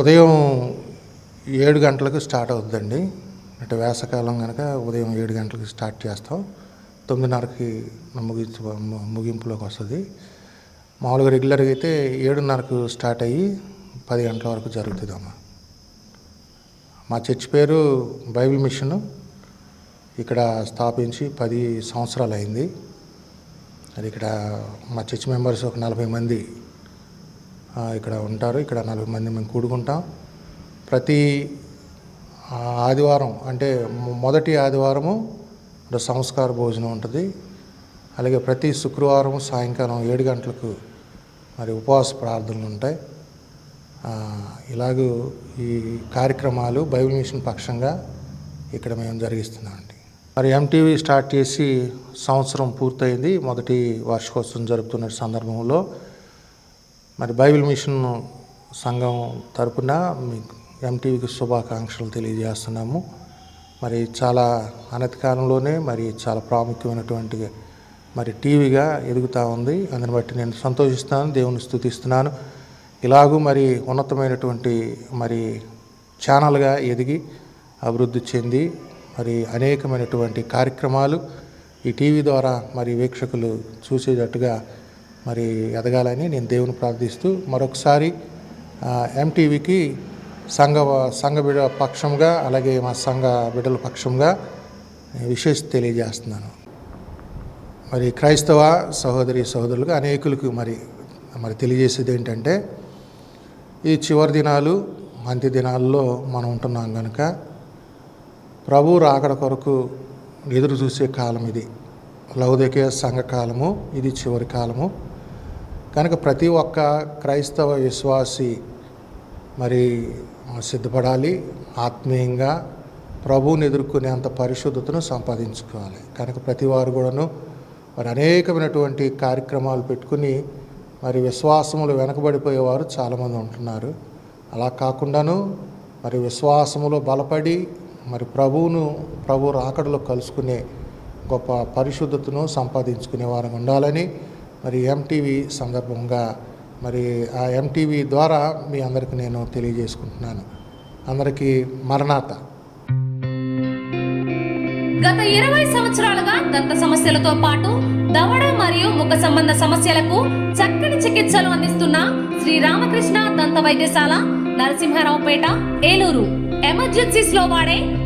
ఉదయం ఏడు గంటలకు స్టార్ట్ అవుతుందండి. అంటే వేసవకాలం కనుక ఉదయం ఏడు గంటలకు స్టార్ట్ చేస్తాం. తొమ్మిదిన్నరకి ముగించు ముగింపులోకి వస్తుంది. మామూలుగా రెగ్యులర్గా అయితే ఏడున్నరకు స్టార్ట్ అయ్యి పది గంటల వరకు జరుగుతుందమ్మా. మా చర్చ్ పేరు బైబిల్ మిషన్. ఇక్కడ స్థాపించి పది సంవత్సరాలు అయింది అది ఇక్కడ మా చర్చ్ మెంబర్స్ ఒక నలభై మంది ఇక్కడ ఉంటారు. ఇక్కడ నలభై మంది మేము కూడుకుంటాం. ప్రతి ఆదివారం అంటే మొదటి ఆదివారము సంస్కార భోజనం ఉంటుంది. అలాగే ప్రతి శుక్రవారం సాయంకాలం ఏడు గంటలకు మరి ఉపవాస ప్రార్థనలు ఉంటాయి. ఇలాగూ ఈ కార్యక్రమాలు బైబిల్ మిషన్ పక్షంగా ఇక్కడ మేము జరిగిస్తున్నామండి. మరి ఎంటీవీ స్టార్ట్ చేసి సంవత్సరం పూర్తయింది. మొదటి వార్షికోత్సవం జరుపుతున్న సందర్భంలో మరి బైబిల్ మిషన్ సంఘం తరపున మీకు ఎంటీవీకి శుభాకాంక్షలు తెలియజేస్తున్నాము. మరి చాలా అనతి కాలంలోనే మరి చాలా ప్రాముఖ్యమైనటువంటి మరి టీవీగా ఎదుగుతూ ఉంది. అందుని బట్టి నేను సంతోషిస్తున్నాను దేవుని స్థుతిస్తున్నాను. ఇలాగూ మరి ఉన్నతమైనటువంటి మరి ఛానల్గా ఎదిగి అభివృద్ధి చెంది మరి అనేకమైనటువంటి కార్యక్రమాలు ఈ టీవీ ద్వారా మరి వీక్షకులు చూసేటట్టుగా మరి ఎదగాలని నేను దేవుని ప్రార్థిస్తూ మరొకసారి ఎంటీవీకి సంఘ సంఘ బిడ పక్షంగా అలాగే మా సంఘ బిడ్డల పక్షంగా విశేష తెలియజేస్తున్నాను. మరి క్రైస్తవ సహోదరి సహోదరులుగా అనేకులకు మరి మరి తెలియజేసేది ఏంటంటే ఈ చివరి దినాలు అంత్య దినాల్లో మనం ఉంటున్నాం కనుక ప్రభు రాకడ కొరకు ఎదురు చూసే కాలం ఇది. లౌదికే సంఘ కాలము ఇది చివరి కాలము. కనుక ప్రతి ఒక్క క్రైస్తవ విశ్వాసి మరి సిద్ధపడాలి ఆత్మీయంగా ప్రభువుని ఎదుర్కొనేంత పరిశుద్ధతను సంపాదించుకోవాలి. కనుక ప్రతి వారు కూడాను మరి అనేకమైనటువంటి కార్యక్రమాలు పెట్టుకుని మరి విశ్వాసములు వెనకబడిపోయేవారు చాలామంది ఉంటున్నారు. అలా కాకుండాను మరి విశ్వాసములో బలపడి మరి ప్రభువును ప్రభు రాకడలో కలుసుకునే గొప్ప పరిశుద్ధతను సంపాదించుకునే వారం ఉండాలని మరి ఎంటీవీ సందర్భంగా మరి ఆ ఎంటీవీ ద్వారా మీ అందరికి నేను తెలియజేసుకుంటున్నాను. అందరికీ మరణాత. గత ఇరవై సంవత్సరాలుగా దంత సమస్యలతో పాటు దవడ మరియు ముఖ సంబంధ సమస్యలకు చక్కని చికిత్సలు అందిస్తున్న శ్రీ రామకృష్ణ దంత వైద్యశాల నరసింహారావుపేట ఏలూరు. ఎమర్జెన్సీస్లో వాడే